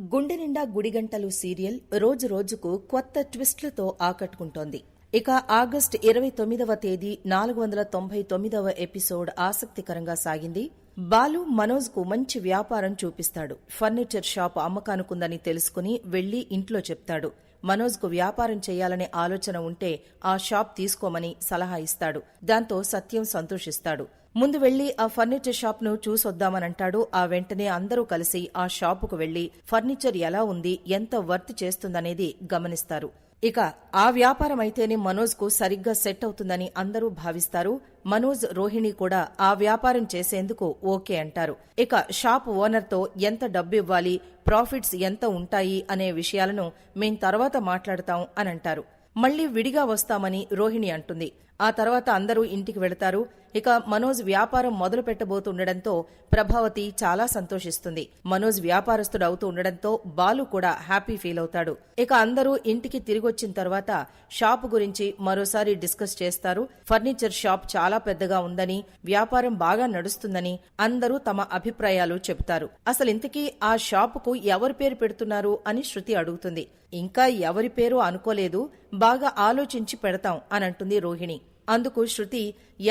గుండె నిండా గుడిగంటలు సీరియల్ రోజు రోజుకు కొత్త ట్విస్టులతో ఆకట్టుకుంటోంది. ఇక ఆగస్టు ఇరవై తొమ్మిదవ తేదీ నాలుగు వందల తొంభై తొమ్మిదవ ఎపిసోడ్ ఆసక్తికరంగా సాగింది. బాలు మనోజ్కు మంచి వ్యాపారం చూపిస్తాడు. ఫర్నిచర్ షాప్ అమ్మకానుకుందని తెలుసుకుని వెళ్ళి ఇంట్లో చెప్తాడు. మనోజ్కు వ్యాపారం చేయాలనే ఆలోచన ఉంటే ఆ షాప్ తీసుకోమని సలహా ఇస్తాడు. దాంతో సత్యం సంతోషిస్తాడు. ముందు వెళ్ళి ఆ ఫర్నిచర్ షాప్ను చూసొద్దామనంటాడు. ఆ వెంటనే అందరూ కలిసి ఆ షాపుకు వెళ్ళి ఫర్నిచర్ ఎలా ఉంది ఎంత వర్త్ చేస్తుందనేది గమనిస్తారు. ఇక ఆ వ్యాపారం అయితేనే మనోజ్కు సరిగ్గా సెట్ అవుతుందని అందరూ భావిస్తారు. మనోజ్ రోహిణి కూడా ఆ వ్యాపారం చేసేందుకు ఓకే అంటారు. ఇక షాప్ ఓనర్తో ఎంత డబ్బు ఇవ్వాలి ప్రాఫిట్స్ ఎంత ఉంటాయి అనే విషయాలను మేం తర్వాత మాట్లాడతాం అని అంటారు మళ్ళీ విడిగా వస్తామని రోహిణి అంటుంది. ఆ తర్వాత అందరూ ఇంటికి వెళతారు. ఇక మనోజ్ వ్యాపారం మొదలు పెట్టబోతుండడంతో ప్రభావతి చాలా సంతోషిస్తుంది. మనోజ్ వ్యాపారస్తుడు అవుతూ ఉండడంతో బాలు కూడా హ్యాపీ ఫీల్ అవుతాడు. ఇక అందరూ ఇంటికి తిరిగొచ్చిన తర్వాత షాప్ గురించి మరోసారి డిస్కస్ చేస్తారు. ఫర్నిచర్ షాప్ చాలా పెద్దగా ఉందని వ్యాపారం బాగా నడుస్తుందని అందరూ తమ అభిప్రాయాలు చెబుతారు. అసలు ఇంతకీ ఆ షాపుకు ఎవరి పేరు పెడుతున్నారు అని శృతి అడుగుతుంది. ఇంకా ఎవరి పేరు అనుకోలేదు. బాగా ఆలోచించి పెడతాం అని అంటుంది రోహిణి. అందుకు శృతి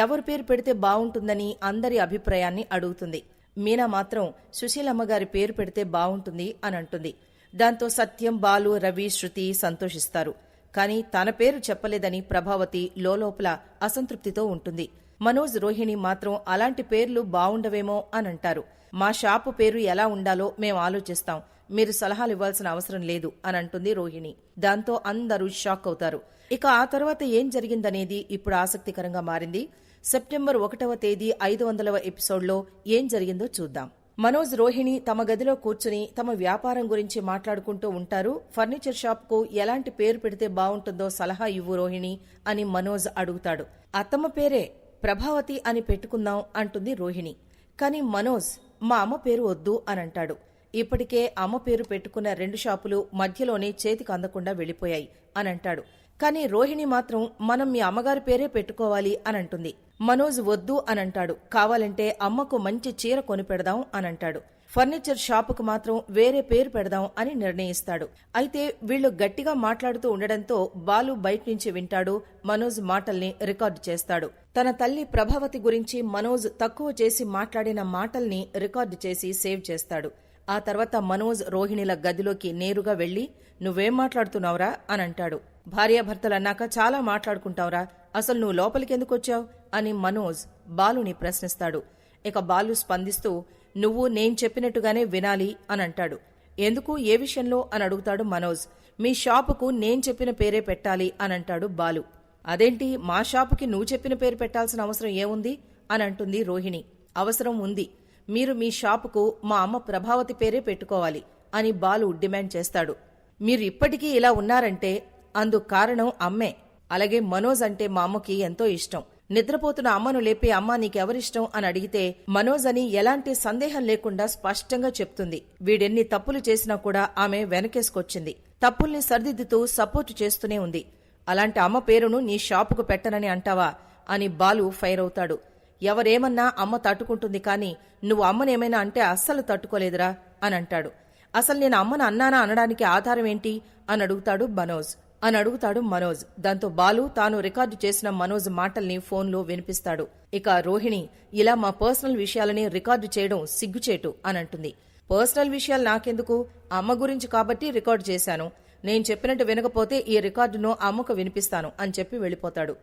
ఎవరి పేరు పెడితే బావుంటుందని అందరి అభిప్రాయాన్ని అడుగుతుంది. మీనా మాత్రం సుశీలమ్మ గారి పేరు పెడితే బావుంటుంది అని అంటుంది దాంతో సత్యం బాలు రవి శృతి సంతోషిస్తారు. కాని తన పేరు చెప్పలేదని ప్రభావతి లోలోపల అసంతృప్తితో ఉంటుంది. మనోజ్ రోహిణి మాత్రం అలాంటి పేర్లు బావుండవేమో అని అంటారు మా షాపు పేరు ఎలా ఉండాలో మేం ఆలోచిస్తాం. మీరు సలహాలు ఇవ్వాల్సిన అవసరం లేదు అని అంటుంది రోహిణి. దాంతో అందరూ షాక్ అవుతారు. ఇక ఆ తర్వాత ఏం జరిగిందనేది ఇప్పుడు ఆసక్తికరంగా మారింది. సెప్టెంబర్ ఒకటవ తేదీ ఐదు వందలవ ఎపిసోడ్లో ఏం జరిగిందో చూద్దాం. మనోజ్ రోహిణి తమ గదిలో కూర్చుని తమ వ్యాపారం గురించి మాట్లాడుకుంటూ ఉంటారు. ఫర్నిచర్ షాప్కు ఎలాంటి పేరు పెడితే బావుంటుందో సలహా ఇవ్వు రోహిణి అని మనోజ్ అడుగుతాడు. అత్తమ్మ పేరే ప్రభావతి అని పెట్టుకుందాం అంటుంది రోహిణి. కాని మనోజ్ మా అమ్మ పేరు వద్దు అని అంటాడు. ఇప్పటికే అమ్మ పేరు పెట్టుకున్న రెండు షాపులు మధ్యలోనే చేతికి అందకుండా వెళ్ళిపోయాయి అని అంటాడు కానీ రోహిణి మాత్రం మనం మీ అమ్మగారి పేరే పెట్టుకోవాలి అని అంటుంది మనోజ్ వద్దు అని అంటాడు కావాలంటే అమ్మకు మంచి చీర కొని పెడదాం అని అంటాడు ఫర్నిచర్ షాపుకు మాత్రం వేరే పేరు పెడదాం అని నిర్ణయిస్తాడు. అయితే వీళ్ళు గట్టిగా మాట్లాడుతూ ఉండడంతో బాలు బయట నుంచి వింటాడు. మనోజ్ మాటల్ని రికార్డు చేస్తాడు. తన తల్లి ప్రభావతి గురించి మనోజ్ తక్కువ చేసి మాట్లాడిన మాటల్ని రికార్డు చేసి సేవ్ చేస్తాడు. ఆ తర్వాత మనోజ్ రోహిణిల గదిలోకి నేరుగా వెళ్ళి నువ్వేం మాట్లాడుతున్నావురా? అని అంటాడు. భార్యాభర్తలన్నాక చాలా మాట్లాడుకుంటావురా. అసలు నువ్వు లోపలికెందుకు వచ్చావు అని మనోజ్ బాలుని ప్రశ్నిస్తాడు. ఇక బాలు స్పందిస్తూ నువ్వు నేను చెప్పినట్టుగానే వినాలి అని అంటాడు. ఎందుకు? ఏ విషయంలో? అని అడుగుతాడు మనోజ్. మీ షాపుకు నేను చెప్పిన పేరే పెట్టాలి అని అంటాడు బాలు. అదేంటి? మా షాపుకి నువ్వు చెప్పిన పేరు పెట్టాల్సిన అవసరం ఏముంది? అని అంటుంది రోహిణి. అవసరం ఉంది. మీరు మీ షాపుకు మా అమ్మ ప్రభావతి పేరే పెట్టుకోవాలి అని బాలు డిమాండ్ చేస్తాడు. మీరు ఇప్పటికీ ఇలా ఉన్నారంటే అందుకు కారణం అమ్మే. అలాగే మనోజ్ అంటే మా అమ్మకి ఎంతో ఇష్టం. నిద్రపోతున్న అమ్మను లేపే అమ్మ నీకెవరిష్టం అని అడిగితే మనోజ్ అని ఎలాంటి సందేహం లేకుండా స్పష్టంగా చెప్తుంది. వీడెన్ని తప్పులు చేసినా కూడా ఆమె వెనకేసుకొచ్చింది. తప్పుల్ని సరిదిద్దుతూ సపోర్టు చేస్తూనే ఉంది. అలాంటి అమ్మ పేరును నీ షాపుకు పెట్టనని అంటావా అని బాలు ఫైర్ అవుతాడు. ఎవరేమన్నా అమ్మ తట్టుకుంటుంది కానీ నువ్వు అమ్మనేమైనా అంటే అస్సలు తట్టుకోలేదురా అని అంటాడు. అసలు నేను అమ్మను అన్నానా అనడానికి ఆధారం ఏంటి? అని అడుగుతాడు మనోజ్. అని అడుగుతాడు మనోజ్. దాంతో బాలు తాను రికార్డు చేసిన మనోజ్ మాటల్ని ఫోన్లో వినిపిస్తాడు. ఇక రోహిణి ఇలా మా పర్సనల్ విషయాలని రికార్డు చేయడం సిగ్గుచేటు అని అంటుంది. పర్సనల్ విషయాలు నాకెందుకు? అమ్మ గురించి కాబట్టి రికార్డు చేశాను. నేను చెప్పినట్టు వినకపోతే ఈ రికార్డును అమ్మకు వినిపిస్తాను అని చెప్పి వెళ్ళిపోతాడు.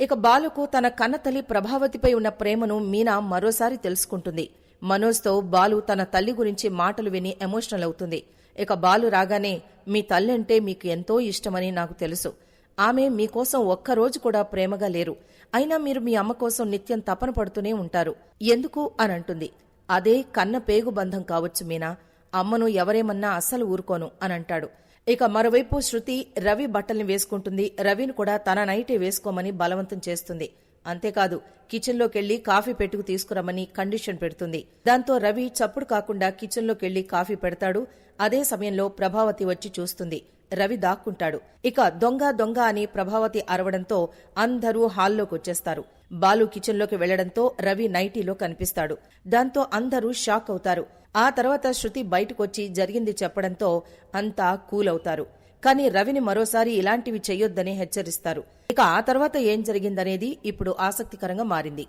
ఇక బాలుకు తన కన్నతల్లి ప్రభావతిపై ఉన్న ప్రేమను మీనా మరోసారి తెలుసుకుంటుంది. మనోజ్తో బాలు తన తల్లి గురించి మాటలు విని ఎమోషనల్ అవుతుంది. ఇక బాలు రాగానే మీ తల్లి అంటే మీకు ఎంతో ఇష్టమని నాకు తెలుసు. ఆమె మీకోసం ఒక్కరోజు కూడా ప్రేమగా లేరు. అయినా మీరు మీ అమ్మ కోసం నిత్యం తపన పడుతూనే ఉంటారు. ఎందుకు? అని అంటుంది. అదే కన్న పేగు బంధం కావచ్చు మీనా. అమ్మను ఎవరేమన్నా అస్సలు ఊరుకోను అని అంటాడు. ఇక మరోవైపు శృతి రవి బట్టల్ని వేసుకుంటుంది. రవిని కూడా తన నైటే వేసుకోమని బలవంతం చేస్తుంది. అంతేకాదు కిచెన్లోకెళ్ళి కాఫీ పెట్టుకు తీసుకురమ్మని కండిషన్ పెడుతుంది. దాంతో రవి చప్పుడు కాకుండా కిచెన్లోకెళ్ళి కాఫీ పెడతాడు. అదే సమయంలో ప్రభావతి వచ్చి చూస్తుంది. రవి దాక్కుంటాడు. ఇక దొంగ దొంగ అని ప్రభావతి అరవడంతో అందరూ హాల్లోకొచ్చేస్తారు. బాలు కిచెన్లోకి వెళ్ళడంతో రవి నైటీలో కనిపిస్తాడు. దాంతో అందరూ షాక్ అవుతారు. ఆ తర్వాత శృతి బయటకొచ్చి జరిగింది చెప్పడంతో అంతా కూల్ అవుతారు. కానీ రవిని మరోసారి ఇలాంటివి చెయ్యొద్దని హెచ్చరిస్తారు. ఇక ఆ తర్వాత ఏం జరిగిందనేది ఇప్పుడు ఆసక్తికరంగా మారింది.